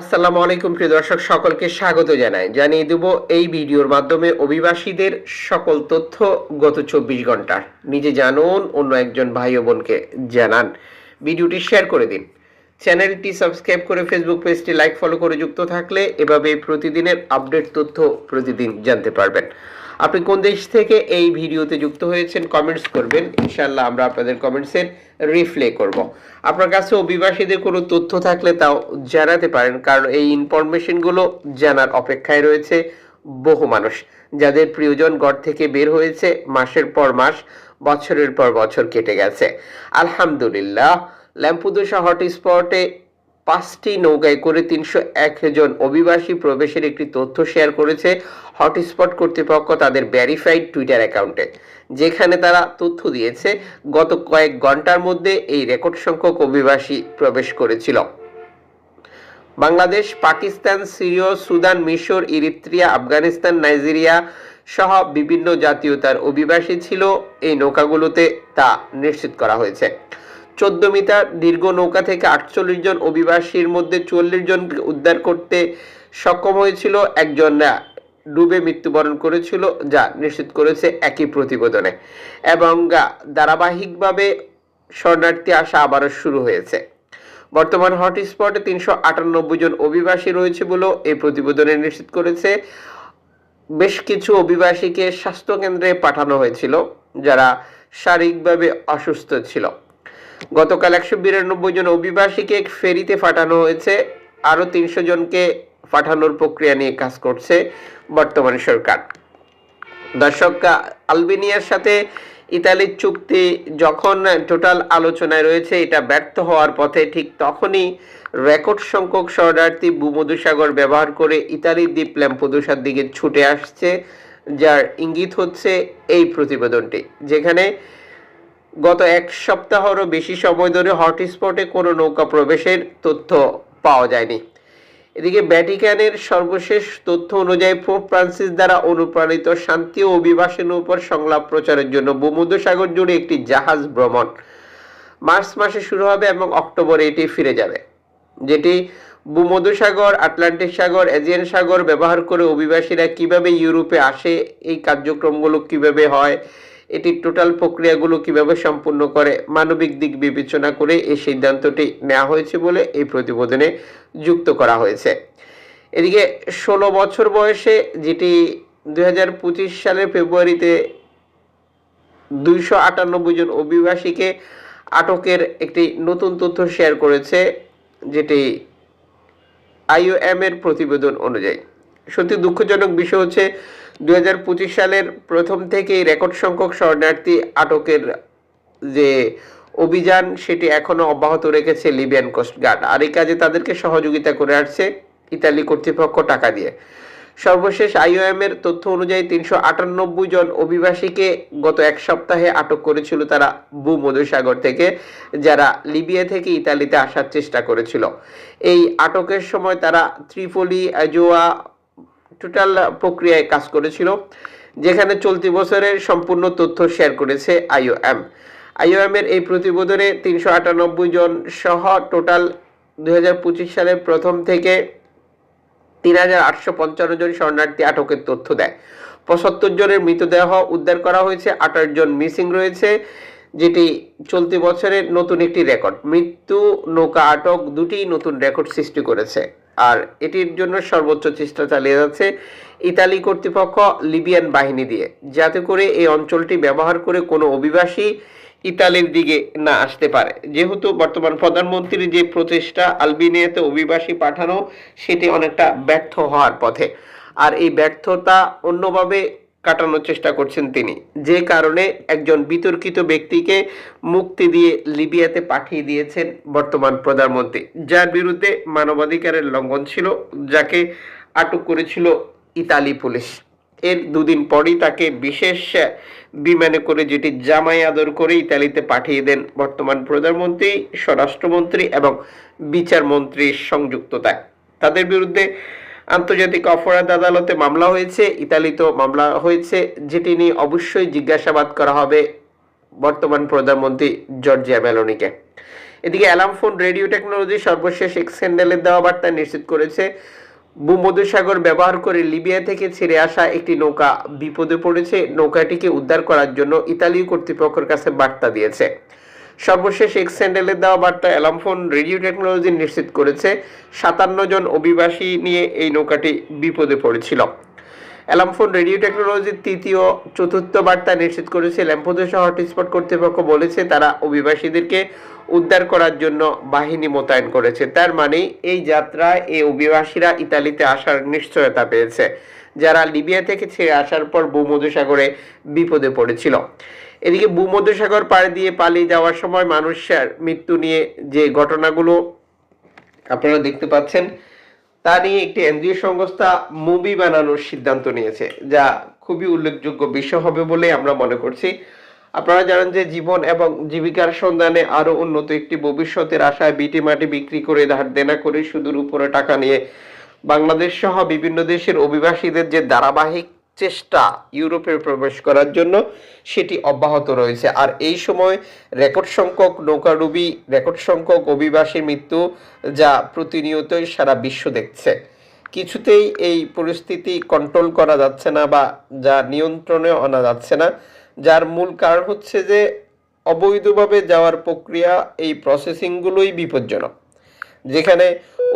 আসসালামু আলাইকুম, প্রিয় দর্শক, সকলকে স্বাগত জানাই। জানিয়ে দেব এই ভিডিওর মাধ্যমে অভিবাসীদের সকল তথ্য গত চব্বিশ ঘণ্টার। নিজে জানুন, অন্য একজন ভাই ও বোনকে জানান। ভিডিওটি শেয়ার করে দিন। চ্যানেলটি সাবস্ক্রাইব করে ফেসবুক পেজটি লাইক, ফলো করে যুক্ত থাকলে এভাবে প্রতিদিনের আপডেট তথ্য প্রতিদিন জানতে পারবেন। আপনি কোন দেশ থেকে এই ভিডিওতে যুক্ত হয়েছেন কমেন্টস করবেন। ইনশাল্লাহ আমরা আপনাদের কমেন্টসের রিপ্লে করব। আপনার কাছে অভিবাসীদের কোনো তথ্য থাকলে তাও জানাতে পারেন, কারণ এই ইনফরমেশনগুলো জানার অপেক্ষায় রয়েছে বহু মানুষ। যাদের প্রিয়জন গড় থেকে বের হয়েছে, মাসের পর মাস, বছরের পর বছর কেটে গেছে। আলহামদুলিল্লাহ ল্যাম্পুদোসা হটস্পটে পাঁচটি নৌকায় করে তিনশো এক জন অভিবাসী প্রবেশের একটি তথ্য শেয়ার করেছে হটস্পট কর্তৃপক্ষ তাদের ভ্যারিফাইড টুইটার অ্যাকাউন্টে, যেখানে তারা তথ্য দিয়েছে গত কয়েক ঘণ্টার মধ্যে এই রেকর্ড সংখ্যক অভিবাসী প্রবেশ করেছিল। বাংলাদেশ, পাকিস্তান, সিরিয়, সুদান, মিশর, ইরিত্রিয়া, আফগানিস্তান, নাইজেরিয়া সহ বিভিন্ন জাতীয়তার অভিবাসী ছিল। এই নৌকাগুলোতে তা নিশ্চিত করা হয়েছে। চোদ্দ মিটার, দীর্ঘ নৌকা থেকে আটচল্লিশ জন অভিবাসীর মধ্যে চল্লিশ জনকে উদ্ধার করতে সক্ষম হয়েছিল একজন ডুবে মৃত্যুবরণ করেছিল যা নিশ্চিত করেছে একই প্রতিবেদনে। এবং ধারাবাহিকভাবে শরণার্থী আসা আবারও শুরু হয়েছে। বর্তমান হটস্পটে তিনশো আটানব্বই জন অভিবাসী রয়েছে বলেও এই প্রতিবেদনে নিশ্চিত করেছে। বেশ কিছু অভিবাসীকে স্বাস্থ্য কেন্দ্রে পাঠানো হয়েছিল, যারা শারীরিকভাবে অসুস্থ ছিল। গতকাল একশো বিরানব্বই জন অভিবাসীকে ফেরিতে পাঠানো হয়েছে। আরও তিনশো জনকে পাঠানোর প্রক্রিয়া নিয়ে কাজ করছে বর্তমান সরকার। দর্শক, আলবেনিয়ার সাথে ইতালির চুক্তি যখন টোটাল আলোচনায় রয়েছে, এটা ব্যর্থ হওয়ার পথে ঠিক তখনই রেকর্ড সংখ্যক শরণার্থী ভূমধুসাগর ব্যবহার করে ইতালির দ্বীপ ল্যাম্পোদুসার দিকে ছুটে আসছে, যার ইঙ্গিত হচ্ছে এই প্রতিবেদনটি, যেখানে গত এক সপ্তাহেরও বেশি সময় ধরে হটস্পটে কোনো নৌকা প্রবেশের তথ্য পাওয়া যায়নি। এদিকে ভ্যাটিকানের সর্বশেষ তথ্য অনুযায়ী পোপ ফ্রান্সিস দ্বারা অনুপ্রাণিত শান্তি ও অভিবাসনের উপর সংলাপ প্রচারের জন্য ভূমধ্যসাগর জুড়ে একটি জাহাজ ভ্রমণ মার্চ মাসে শুরু হবে এবং অক্টোবরে এটি ফিরে যাবে, যেটি ভূমধ্যসাগর, আটলান্টিক সাগর এজিয়ান সাগর ব্যবহার করে অভিবাসীরা কীভাবে ইউরোপে আসে, এই কার্যক্রমগুলো কীভাবে হয় এটি টোটাল প্রক্রিয়াগুলো কীভাবে সম্পূর্ণ করে মানবিক দিক বিবেচনা করে এই সিদ্ধান্তটি নেওয়া হয়েছে বলে এই প্রতিবেদনে যুক্ত করা হয়েছে। এদিকে ষোলো বছর বয়সে যেটি দুই হাজার পঁচিশ সালের ফেব্রুয়ারিতে দুইশো আটানব্বই জন অভিবাসীকে আটকের একটি নতুন তথ্য শেয়ার করেছে, যেটি আইওএম এর প্রতিবেদন অনুযায়ী। সত্যি দুঃখজনক বিষয় হচ্ছে পঁচিশ সালের প্রথম থেকেই রেকর্ড সংখ্যক শরণার্থী আটকের যে অভিযান, সেটি এখনও অব্যাহত রেখেছে লিবিয়ান কোস্টগার্ড আর এই কাজে তাদেরকে সহযোগিতা করে আসছে ইতালি কর্তৃপক্ষ টাকা দিয়ে। সর্বশেষ আইওএম এর তথ্য অনুযায়ী তিনশো আটানব্বই জন অভিবাসীকে গত এক সপ্তাহে আটক করেছিল তারা ভূমধ্যসাগর থেকে, যারা লিবিয়া থেকে ইতালিতে আসার চেষ্টা করেছিল। এই আটকের সময় তারা ত্রিপলি, আজোয়া টোটাল প্রক্রিয়ায় কাজ করেছিল, যেখানে চলতি বছরের সম্পূর্ণ তথ্য শেয়ার করেছে আইওএম। আইওএম এর এই প্রতিবেদনে তিনশো আটানব্বই জন সহ টোটাল দুই হাজার পঁচিশ সালের প্রথম থেকে তিন হাজার আটশো পঞ্চান্ন জন শরণার্থী আটকের তথ্য দেয়। পঁচাত্তর জনের মৃতদেহ উদ্ধার করা হয়েছে আঠাশ জন মিসিং রয়েছে, যেটি চলতি বছরের নতুন একটি রেকর্ড। মৃত্যু, নৌকা আটক দুটি নতুন রেকর্ড সৃষ্টি করেছে। আর এটির জন্য সর্বোচ্চ চেষ্টা চালিয়ে যাচ্ছে ইতালি কর্তৃপক্ষ লিবিয়ান বাহিনী দিয়ে। যাতে করে এই অঞ্চলটি ব্যবহার করে কোনো অভিবাসী ইতালির দিকে না আসতে পারে। যেহেতু বর্তমান প্রধানমন্ত্রীর যে প্রচেষ্টা আলবিনিয়াতে অভিবাসী পাঠানো, সেটি অনেকটা ব্যর্থ হওয়ার পথে। আর এই ব্যর্থতা অন্যভাবে কাটানোর চেষ্টা করছেন তিনি। যে কারণে একজন বিতর্কিত ব্যক্তিকে মুক্তি দিয়ে লিবিয়াতে পাঠিয়ে দিয়েছেন বর্তমান প্রধানমন্ত্রী। যার বিরুদ্ধে মানবাধিকারের লঙ্ঘন ছিল, যাকে আটক করেছিল ইতালি পুলিশ। এর দুদিন পরই তাকে বিশেষ বিমানে করে যেটি জামাই আদর করে ইতালিতে পাঠিয়ে দেন বর্তমান প্রধানমন্ত্রী, স্বরাষ্ট্রমন্ত্রী এবং বিচারমন্ত্রীর সংযুক্ততায়। তাদের বিরুদ্ধে আন্তর্জাতিক অপরাধ আদালতে মামলা হয়েছে ইতালিতেও মামলা হয়েছে, যেটি নিয়ে অবশ্যই জিজ্ঞাসাবাদ করা হবে বর্তমান প্রধানমন্ত্রী জর্জিয়া মেলোনিকে। এদিকে অ্যালার্ম ফোন রেডিও টেকনোলজি সর্বশেষ এক্স হ্যান্ডেলের দেওয়া বার্তা নিশ্চিত করেছে, ভূমধ্যসাগর ব্যবহার করে লিবিয়া থেকে ছেড়ে আসা একটি নৌকা বিপদে পড়েছে। নৌকাটিকে উদ্ধার করার জন্য ইতালীয় কর্তৃপক্ষের কাছে বার্তা দিয়েছে। সর্বশেষ এক্স হ্যান্ডেলের দেওয়া বার্তা অ্যালার্ম ফোন, রেডিও টেকনোলজি নিশ্চিত করেছে, সাতান্ন জন অভিবাসী নিয়ে এই নৌকাটি বিপদে পড়েছিল। অ্যালামফোন রেডিও টেকনোলজির তৃতীয়, চতুর্থ বার্তা নিশ্চিত করেছে। ল্যাম্পোদোসা হটস্পট কর্তৃপক্ষ বলেছে, তারা অভিবাসীদেরকে উদ্ধার করার জন্য বাহিনী মোতায়েন করেছে। তার মানে এই যাত্রায় এই অভিবাসীরা ইতালিতে আসার নিশ্চয়তা পেয়েছে। যারা লিবিয়া থেকে ছেড়ে আসার পর ভূমধ্যসাগরে বিপদে পড়েছিল। এদিকে ভূমধ্যসাগর পাড়ি দিয়ে পালিয়ে যাওয়ার সময় মানুষের মৃত্যু নিয়ে যে ঘটনাগুলো আপনারা দেখতে পাচ্ছেন, তা নিয়ে একটি এনজিও সংস্থা মুভি বানানোর সিদ্ধান্ত নিয়েছে, যা খুবই উল্লেখযোগ্য বিষয় হবে বলে আমরা মনে করছি। আপনারা জানেন যে জীবন এবং জীবিকার সন্ধানে আরও উন্নত একটি ভবিষ্যতের আশায় বিটি মাটি বিক্রি করে ধার দেনা করে সুদূর উপরে টাকা নিয়ে বাংলাদেশ সহ বিভিন্ন দেশের অভিবাসীদের যে ধারাবাহিক চেষ্টা ইউরোপে প্রবেশ করার জন্য সেটি অব্যাহত রয়েছে। আর এই সময় রেকর্ড সংখ্যক নৌকাডুবি, রেকর্ড সংখ্যক অভিবাসী মৃত্যু যা প্রতিনিয়তই সারা বিশ্ব দেখছে। কিছুতেই এই পরিস্থিতি কন্ট্রোল করা যাচ্ছে না বা যা নিয়ন্ত্রণে আনা যাচ্ছে না। যার মূল কারণ হচ্ছে যে অবৈধভাবে যাওয়ার প্রক্রিয়া এই প্রসেসিংগুলোই বিপজ্জনক। যেখানে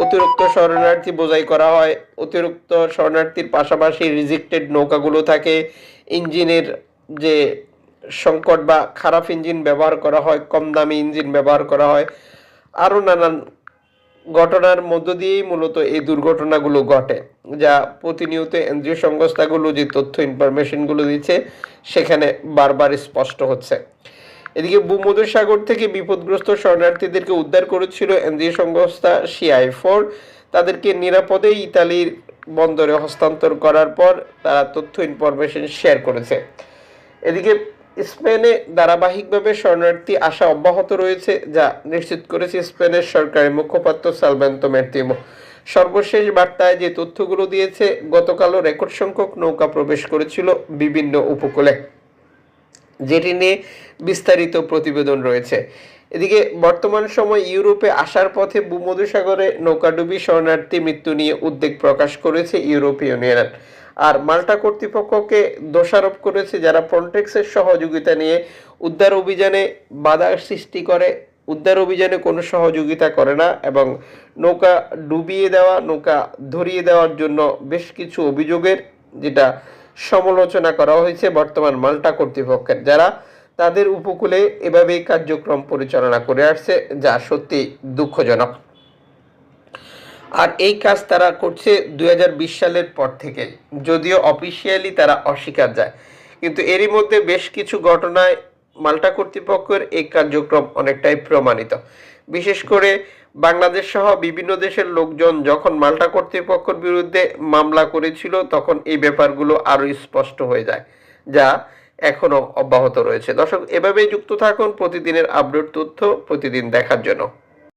অতিরিক্ত শরণার্থী বোঝাই করা হয়। অতিরিক্ত শরণার্থীর পাশাপাশি রিজেক্টেড নৌকাগুলো থাকে। ইঞ্জিনের যে সংকট বা খারাপ ইঞ্জিন ব্যবহার করা হয়, কম দামি ইঞ্জিন ব্যবহার করা হয়, আরও নানান ঘটনার মধ্য দিয়েই মূলত এই দুর্ঘটনাগুলো ঘটে, যা প্রতিনিয়ত এনজিও সংস্থাগুলো যে তথ্য ইনফরমেশনগুলো দিচ্ছে, সেখানে বারবার স্পষ্ট হচ্ছে। এদিকে ভূমধ্যসাগর থেকে বিপদগ্রস্ত শরণার্থীদেরকে উদ্ধার করেছিল এনজিও সংস্থা সিআই ফোর তাদেরকে নিরাপদে ইতালির বন্দরে হস্তান্তর করার পর তারা তথ্য ইনফরমেশন শেয়ার করেছে। এদিকে স্পেনে ধারাবাহিকভাবে শরণার্থী আসা অব্যাহত রয়েছে, যা নিশ্চিত করেছে স্পেনের সরকারি মুখপাত্র সালভেন্তো ম্যার্তিমো সর্বশেষ বার্তায় যে তথ্যগুলো দিয়েছে, গতকালও রেকর্ড সংখ্যক নৌকা প্রবেশ করেছিল বিভিন্ন উপকূলে। যেটি নিয়ে বিস্তারিত প্রতিবেদন রয়েছে। এদিকে বর্তমান সময় ইউরোপে আসার পথে ভূমধ্যসাগরে নৌকাডুবি শরণার্থী মৃত্যু নিয়ে উদ্বেগ প্রকাশ করেছে ইউরোপীয় ইউনিয়ন। আর মাল্টা কর্তৃপক্ষকে দোষারোপ করেছে যারা ফ্রন্টেক্সের সহযোগিতা নিয়ে উদ্ধার অভিযানে বাধা সৃষ্টি করে। উদ্ধার অভিযানে কোনো সহযোগিতা করে না এবং নৌকা ডুবিয়ে দেওয়া, নৌকা ধরিয়ে দেওয়ার জন্য বেশ কিছু অভিযোগের, যেটা সমালোচনা করা হয়েছে বর্তমান মাল্টা কর্তৃপক্ষের। যারা তাদের উপকূলে এভাবেই কার্যক্রম পরিচালনা করে আসছে, যা সত্যি দুঃখজনক। আর এই কাজ তারা করছে দুই হাজার বিশ সালের পর থেকে। যদিও অফিসিয়ালি তারা অস্বীকার যায়, কিন্তু এরই মধ্যে বেশ কিছু ঘটনায় মাল্টা কর্তৃপক্ষের এই কার্যক্রম অনেকটাই প্রমাণিত। বিশেষ করে বাংলাদেশ সহ বিভিন্ন দেশের লোকজন যখন মাল্টা কর্তৃপক্ষের বিরুদ্ধে মামলা করেছিল, তখন এই ব্যাপারগুলো আরও স্পষ্ট হয়ে যায়, যা এখনও অব্যাহত রয়েছে। দর্শক, এভাবেই যুক্ত থাকুন, প্রতিদিনের আপডেট তথ্য প্রতিদিন দেখার জন্য।